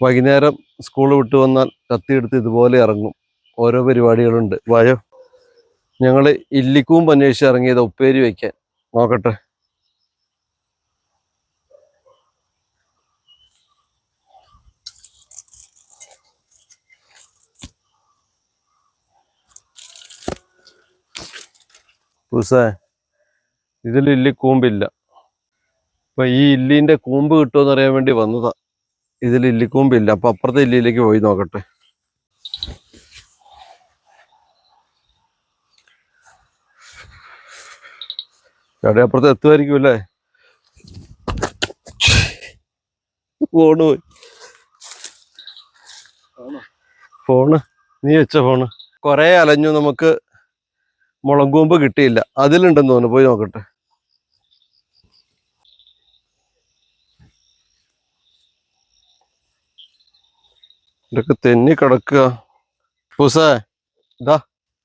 വൈകുന്നേരം സ്കൂൾ വിട്ടു വന്നാൽ കത്തിയെടുത്ത് ഇതുപോലെ ഇറങ്ങും. ഓരോ പരിപാടികളുണ്ട്. വായോ. ഞങ്ങൾ ഇല്ലിക്കൂമ്പ് അന്വേഷിച്ച് ഇറങ്ങിയത് ഉപ്പേരി വയ്ക്കാൻ. നോക്കട്ടെ. പൂസേ ഇതിൽ ഇല്ലി കൂമ്പില്ല. അപ്പൊ ഈ ഇല്ലിന്റെ കൂമ്പ് കിട്ടുമെന്ന് അറിയാൻ വേണ്ടി വന്നതാ. ഇതിൽ ഇല്ലിക്കൂമ്പില്ല അപ്പൊ അപ്പുറത്തെ ഇല്ലിയിലേക്ക് പോയി നോക്കട്ടെ. ചേട്ടാ അപ്പുറത്ത് എത്തുമായിരിക്കും അല്ലേ? ഫോണ് പോയി. ഫോണ്? നീ വെച്ച ഫോണ്. കൊറേ അലഞ്ഞു. നമുക്ക് മുളങ്കൂമ്പ് കിട്ടിയില്ല. അതിലുണ്ടെന്ന് തോന്നുന്നു. പോയി നോക്കട്ടെ. ഇതൊക്കെ തെന്നി കിടക്കുക. പൂസേ ഇതാ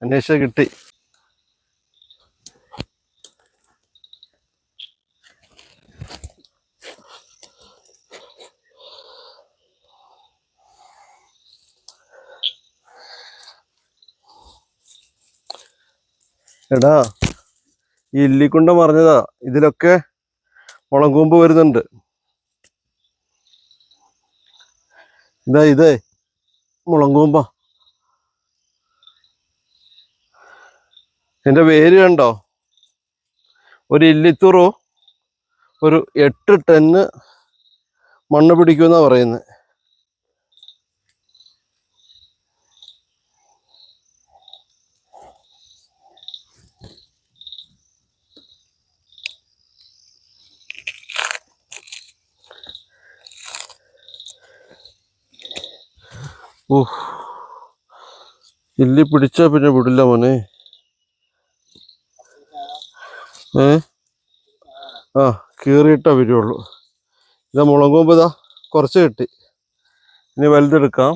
അന്വേഷിച്ച കിട്ടി. എടാ ഈ ഇല്ലിക്കുണ്ട പറഞ്ഞതാ ഇതിലൊക്കെ മുളങ്കൂമ്പ് വരുന്നുണ്ട്. ഇതാ ഇതേ. മുളങ്കൂമ്പ. എന്റെ വേര് കണ്ടോ? ഒരു ഇല്ലിത്തുറു ഒരു എട്ട് ടണ്ണ് മണ്ണ് പിടിക്കുമെന്നാണ് പറയുന്നത് ഊഹ് ഇല്ലി പിടിച്ചാ പിന്നെ വിടില്ല മോനെ. ഏ? ആ കീറിയിട്ടേ വരുള്ളൂ. ഇതാ മുളകുമ്പോ ഇതാ കുറച്ച് കിട്ടി. ഇനി വലുതെടുക്കാം.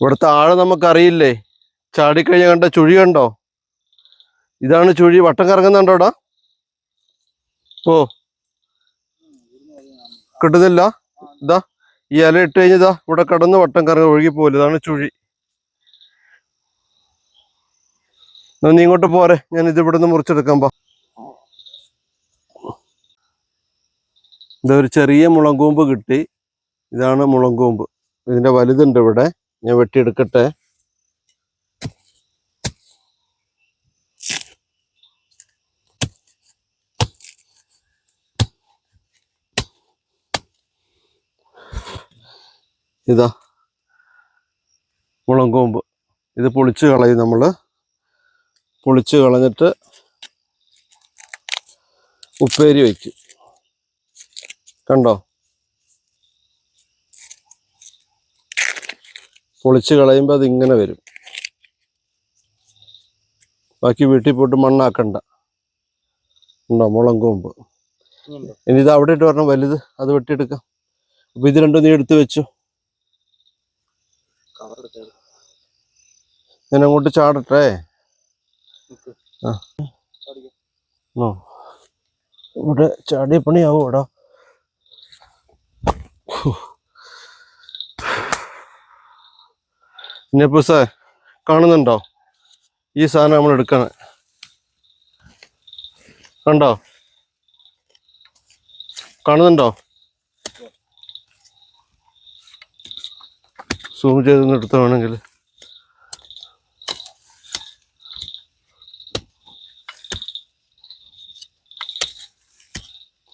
ഇവിടുത്തെ ആഴം നമുക്കറിയില്ലേ? ചാടിക്കഴിഞ്ഞ കണ്ട ചുഴി കണ്ടോ? ഇതാണ് ചുഴി. വട്ടം കറങ്ങുന്നുണ്ടോടാ ഓ. കിട്ടുന്നില്ല? ഇതാ. ഈ ഇല ഇട്ട് കഴിഞ്ഞതാ ഇവിടെ കടന്ന് വട്ടം കറങ്ങി ഒഴുകി പോലും ഇതാണ് ചുഴി നീ ഇങ്ങോട്ട് പോരെ. ഞാൻ ഇത് ഇവിടെ നിന്ന് മുറിച്ചെടുക്കാൻ പാ ഇതൊരു ചെറിയ മുളങ്കൂമ്പ് കിട്ടി. ഇതാണ് മുളങ്കൂമ്പ്. ഇതിന്റെ വലുതുണ്ട് ഇവിടെ. ഞാൻ വെട്ടിയെടുക്കട്ടെ. ഇതാ. മുളങ്കൂമ്പ് ഇത് പൊളിച്ച് കളയും നമ്മൾ പൊളിച്ച് കളഞ്ഞിട്ട് ഉപ്പേരി വയ്ക്കും കണ്ടോ? പൊളിച്ച് കളയുമ്പോൾ അതിങ്ങനെ വരും. ബാക്കി വീട്ടിൽ പോയിട്ട് മണ്ണാക്കണ്ട. ഉണ്ടോ? മുളം മുളങ്കൂമ്പ് ഇനി ഇത് അവിടെ ഇട്ട് വരണം. വലുത് അത് വെട്ടിയെടുക്കാം. അപ്പം ഇത് രണ്ടും നീ എടുത്ത് വെച്ചു. ഞാൻ അങ്ങോട്ട് ചാടട്ടെ ആ. ഇവിടെ ചാടിയ പണിയാവും എടാ സാർ കാണുന്നുണ്ടോ? ഈ സാധനം നമ്മൾ എടുക്കണം. കണ്ടോ? കാണുന്നുണ്ടോ? സൂം ചെയ്തൊന്ന് എടുത്ത വേണമെങ്കിൽ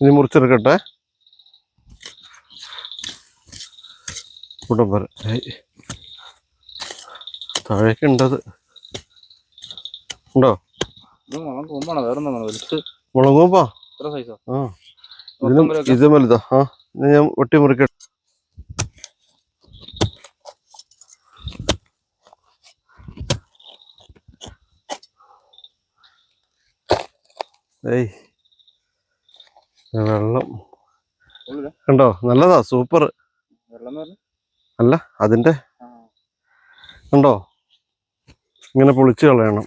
ഇനി മുറിച്ചെടുക്കട്ടെ. ഇവിടെ വരെ. താഴേക്ക് ഉണ്ടത് ഉണ്ടോ? മുളങ്ങൂപ്പാ ആ. ഇതിനും ഇത് വലുതാ. ആ. ഇനി ഞാൻ വെട്ടി മുറിക്കട്ടെ ഏയ്. വെള്ളം? കണ്ടോ? നല്ലതാ സൂപ്പർ അല്ല അതിന്റെ. കണ്ടോ? ഇങ്ങനെ പൊളിച്ചു കളയണം.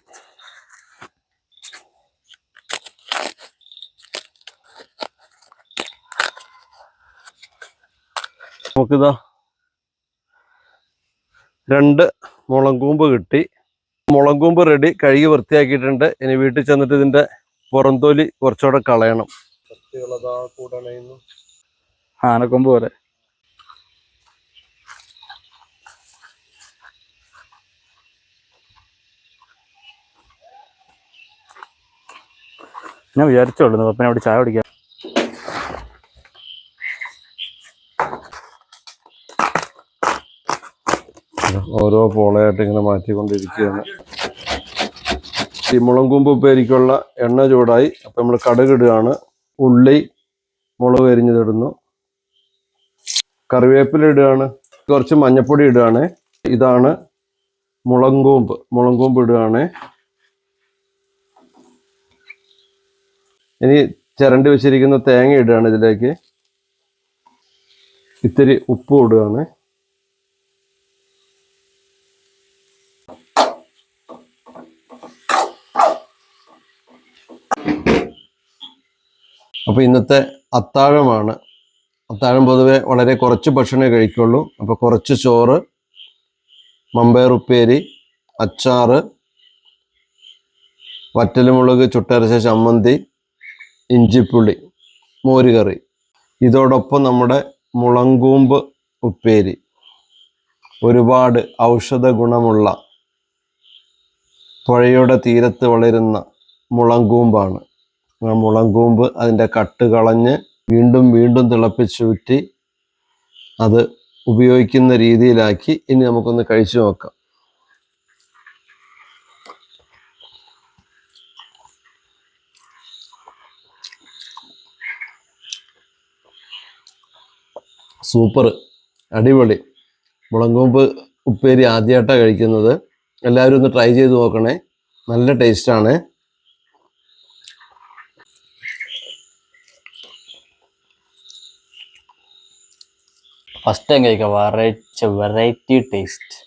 നമുക്കിതാ രണ്ട് മുളങ്കൂമ്പ് കിട്ടി. മുളങ്കൂമ്പ് റെഡി കഴുകി വൃത്തിയാക്കിയിട്ടുണ്ട്. ഇനി വീട്ടിൽ ചെന്നിട്ട് ഇതിന്റെ പുറന്തോലി കുറച്ചുകൂടെ കളയണം. ആനക്കൊമ്പ് പോലെ. ഞാൻ വിചാരിച്ചോളൂ പപ്പനെ അവിടെ ചായ കുടിക്കാം ഓരോ പോളയായിട്ട് ഇങ്ങനെ മാറ്റിക്കൊണ്ടിരിക്കുകയാണ്. ഈ മുളങ്കൂമ്പ് ഉപ്പേരിക്കുള്ള എണ്ണ ചൂടായി. അപ്പം നമ്മൾ കടുകിടുകയാണ് ഉള്ളി മുളക് എരിഞ്ഞതിടുന്നു കറിവേപ്പില ഇടുകയാണ്. കുറച്ച് മഞ്ഞപ്പൊടി ഇടുകയാണ്. ഇതാണ് മുളങ്കൂമ്പ്. മുളങ്കൂമ്പ് ഇടുകയാണ്. ഇനി ചിരണ്ടി വെച്ചിരിക്കുന്ന തേങ്ങ ഇടുകയാണ് ഇതിലേക്ക്. ഇത്തിരി ഉപ്പ് ഇടുകയാണ്. അപ്പോൾ ഇന്നത്തെ അത്താഴമാണ്. അത്താഴം പൊതുവെ വളരെ കുറച്ച് ഭക്ഷണമേ കഴിക്കുള്ളൂ. അപ്പോൾ കുറച്ച് ചോറ് മമ്പയർ ഉപ്പേരി അച്ചാറ് വറ്റൽമുളക് ചുട്ടരച്ച ചമ്മന്തി ഇഞ്ചിപ്പുളി മോരുകറി. ഇതോടൊപ്പം നമ്മുടെ മുളങ്കൂമ്പ് ഉപ്പേരി. ഒരുപാട് ഔഷധ ഗുണമുള്ള പുഴയുടെ തീരത്ത് വളരുന്ന മുളങ്കൂമ്പാണ്. മുളങ്കൂമ്പ് അതിന്റെ കട്ട് കളഞ്ഞ് വീണ്ടും വീണ്ടും തിളപ്പിച്ചൂറ്റി അത് ഉപയോഗിക്കുന്ന രീതിയിലാക്കി ഇനി നമുക്കൊന്ന് കഴിച്ചു നോക്കാം. സൂപ്പർ അടിപൊളി. മുളങ്കൂമ്പ് ഉപ്പേരി ആദ്യമായിട്ടാണ് കഴിക്കുന്നത്. എല്ലാവരും ഒന്ന് ട്രൈ ചെയ്ത് നോക്കണേ. നല്ല ടേസ്റ്റാണ്. ഫസ്റ്റ് ടൈം കഴിക്കാം വെറൈറ്റി വെറൈറ്റി ടേസ്റ്റ്